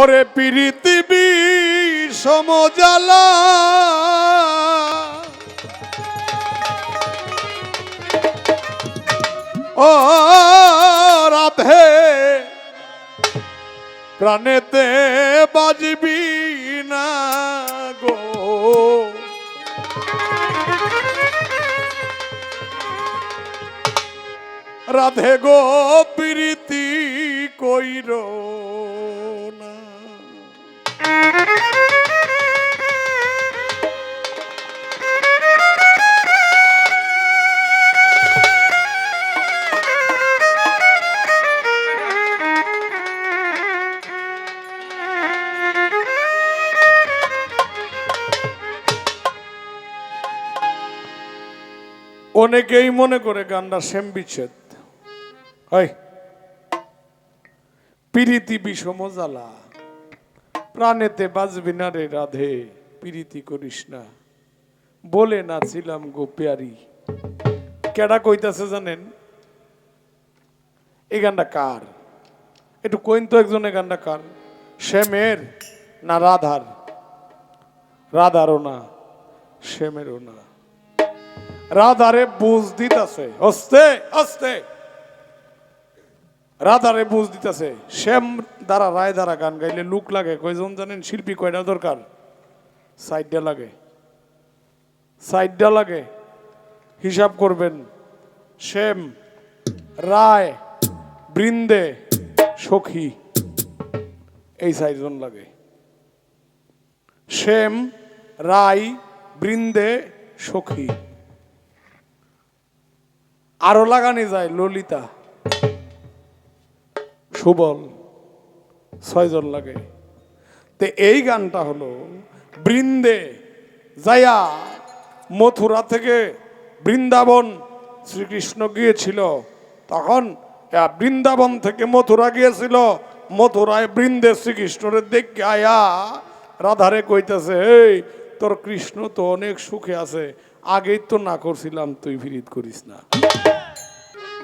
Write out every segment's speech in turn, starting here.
ওরে পৃথিবী সমজালা। ও রাধে প্রাণেতে বাজবি না গো। রাধে গো প্রীতি কইর। অনেকেই মনে করে গানটা সেম বিচ্ছেদ। হয় বিষম জ্বালা, প্রাণেতে বাজবি না রে রাধে, পিরিতি করিস না। বলে নাছিলাম গো পেয়ারি। কেডা কইতাছে জানেন? এই গানটা কার? একটু কইন তো একজনে গানটা কার? শ্যামের না রাধার? রাধারও না, শ্যামেরও না। রাধারে বুঝ দিতাছে। হস্তে হস্তে রাধারে বুঝ দিতাছে। শ্যাম দ্বারা রায় দ্বারা গান গাইলে লুক লাগে। কয়জন জানেন? শিল্পী কয়টা দরকার? সাইডটা লাগে। সাইডটা লাগে। হিসাব করবেন। শ্যাম, রায়, বৃন্দে, সখী, এই চারজন লাগে। শ্যাম, রায়, বৃন্দে, সখী। আরও লাগানি যায়, ললিতা। সুবল, ছয়জন লাগে। তে এই গানটা হলো, বৃন্দে যায়া মথুরা থেকে বৃন্দাবন শ্রীকৃষ্ণ গিয়েছিল। তখন বৃন্দাবন থেকে মথুরা গিয়েছিল। মথুরায় বৃন্দে শ্রীকৃষ্ণরে দেখে আয়া, রাধারে কইতেছে, এই, তোর কৃষ্ণ তো অনেক সুখে আছে। আগেই তো না করছিলাম, তুই ফিরিত করিস না।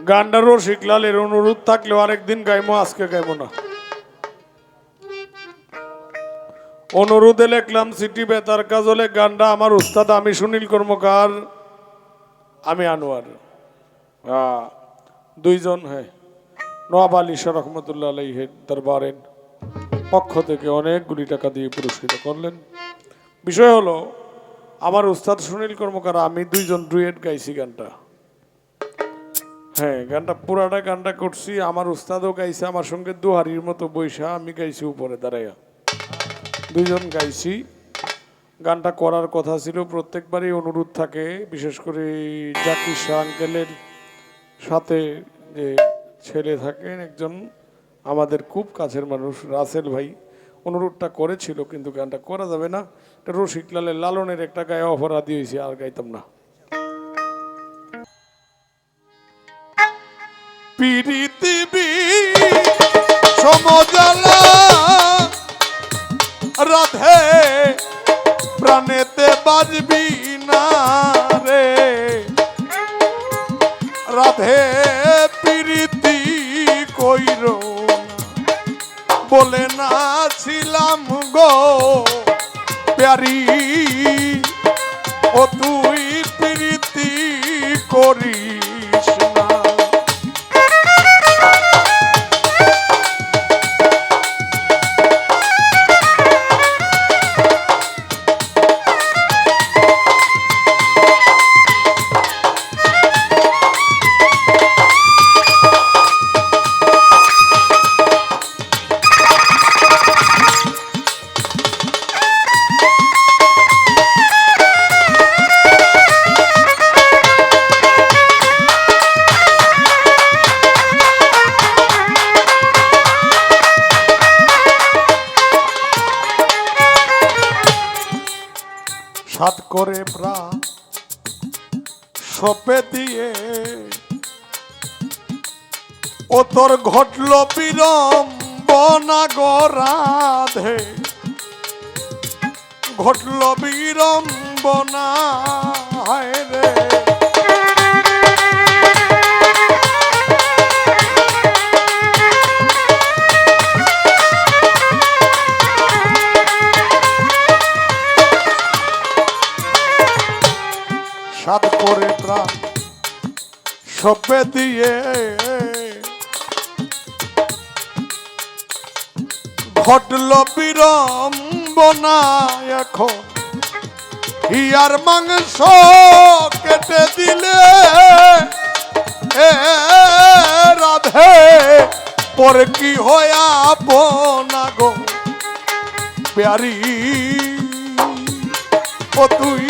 গানটা রসিক লালের অনুরোধ থাকলেও আরেকদিন গাইমো, আজকে গাইমো না। অনুরোধে লিখলাম, সিটি বেতার কাজলে গানটা আমার উস্তাদ, আমি সুনীল কর্মকার, আমি আনোয়ার। দুইজন হ্যাঁ নওয়াব আলী রহমতুল্লাহ আলাইহের দরবারের পক্ষ থেকে অনেকগুলি টাকা দিয়ে পুরস্কৃত করলেন। বিষয় হলো, আমার উস্তাদ সুনীল কর্মকার, আমি দুইজন ডুয়েট গাইছি গানটা। হ্যাঁ গানটা, পুরাটা গানটা করছি। আমার উস্তাদও গাইছে, আমার সঙ্গে দুহারির মতো বৈশা আমি গাইছি উপরে দাঁড়াইয়া। দুইজন গাইছি। গানটা করার কথা ছিল, প্রত্যেকবারই অনুরোধ থাকে, বিশেষ করে জাকির শাহ আঙ্কেলের সাথে যে ছেলে থাকেন একজন আমাদের খুব কাছের মানুষ, রাসেল ভাই। অনুরোধটা করেছিল, কিন্তু গানটা করা যাবে না। এটা রসিক লালের লালনের একটা গায়ে অপরাধী হয়েছে, আর গাইতাম না। পৃথিবী সমজলা, রাধে, প্রাণেতে বাজবি না রে। রাধে প্রীতি কইর বলে না ছিলাম গো, প্যারি, ও তুই প্রীতি করিস করে প্রাণ সপে দিয়ে ও তোর ঘটল বিড়ম্বনা গো রাধে ঘটল বিড়ম্বনা হায় রে। সভ্যে দিয়ে ঘটল বিড়ম্বনা এখন। হিয়ার মাংস কেটে দিলে রাধে, পরে কি হয়া আপনা গো? প্যারি, ও তুই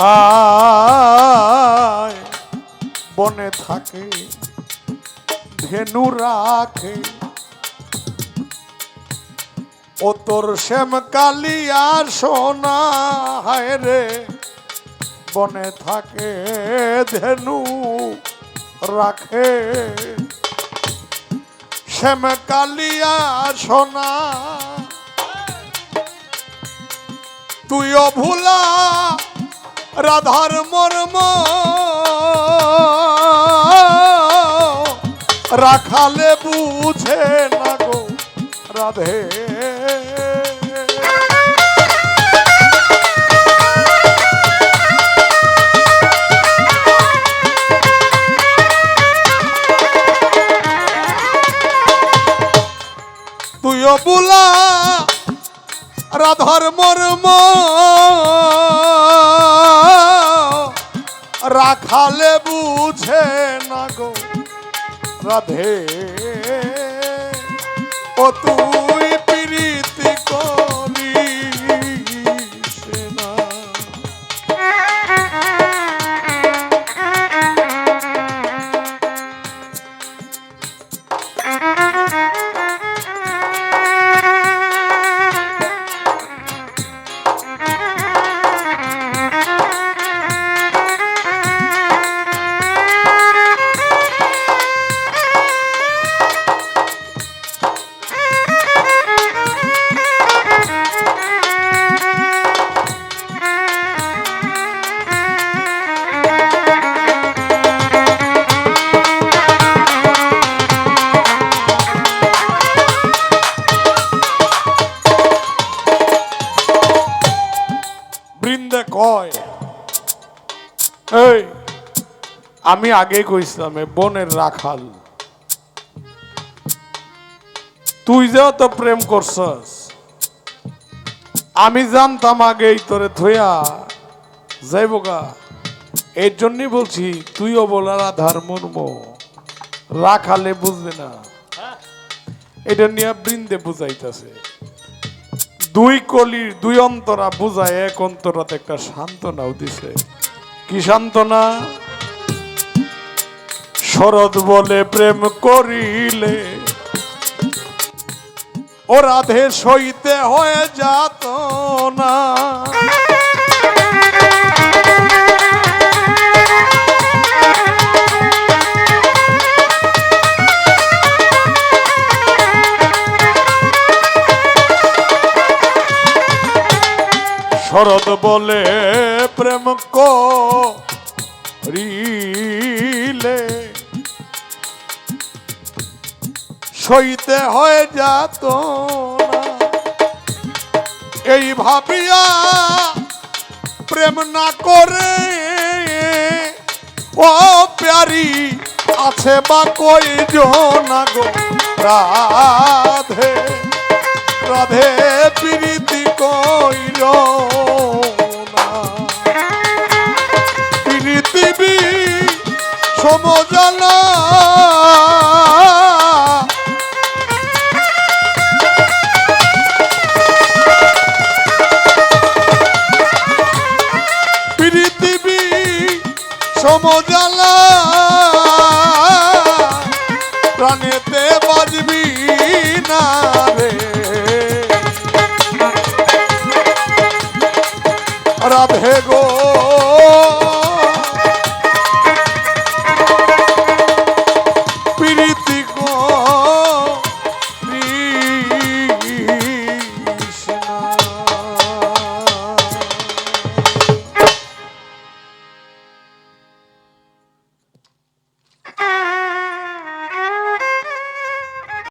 আয়। বনে থাকে ধেনু রাখে। ও তোর শ্যাম কালিয়া সোনা, হায় রে। বনে থাকে ধেনু রাখে। শ্যাম কালিয়া সোনা, তুইও ভুলা রাধার মর্ম রাখালে বুঝে না গো রাধে। তুইও বুলা রাধার মর্ম রাখালে বুঝে না গো। রাধে। ও তুই প্রীতি করিস না। এই, আমি আগে কইছিলাম বনের রাখাল। তুই যে তো প্রেম করছস, আমি জানতাম আগেই তোরে থইয়া যাইব গা। এর জন্যই বলছি, তুইও বলা রাধার মর্ম। রাখালে বুঝবে না। এটা নিয়ে বৃন্দে বুঝাইতেছে। দুই কলির দুই অন্তরা বুঝায়, এক অন্তরাতে একটা সান্ত্বনাও দিছে। কি শরৎ বলে প্রেম করিলে ও রাধে সইতে হয়ে যাত না। শরৎ বলে করিলে সইতে হয়ে যাত এই ভাবিয়া প্রেম না করে ও প্যারি আছে বা কই না গো? রাধে রাধে। সমজালা প্রাণেতে বাজবি না রে। রাধে গো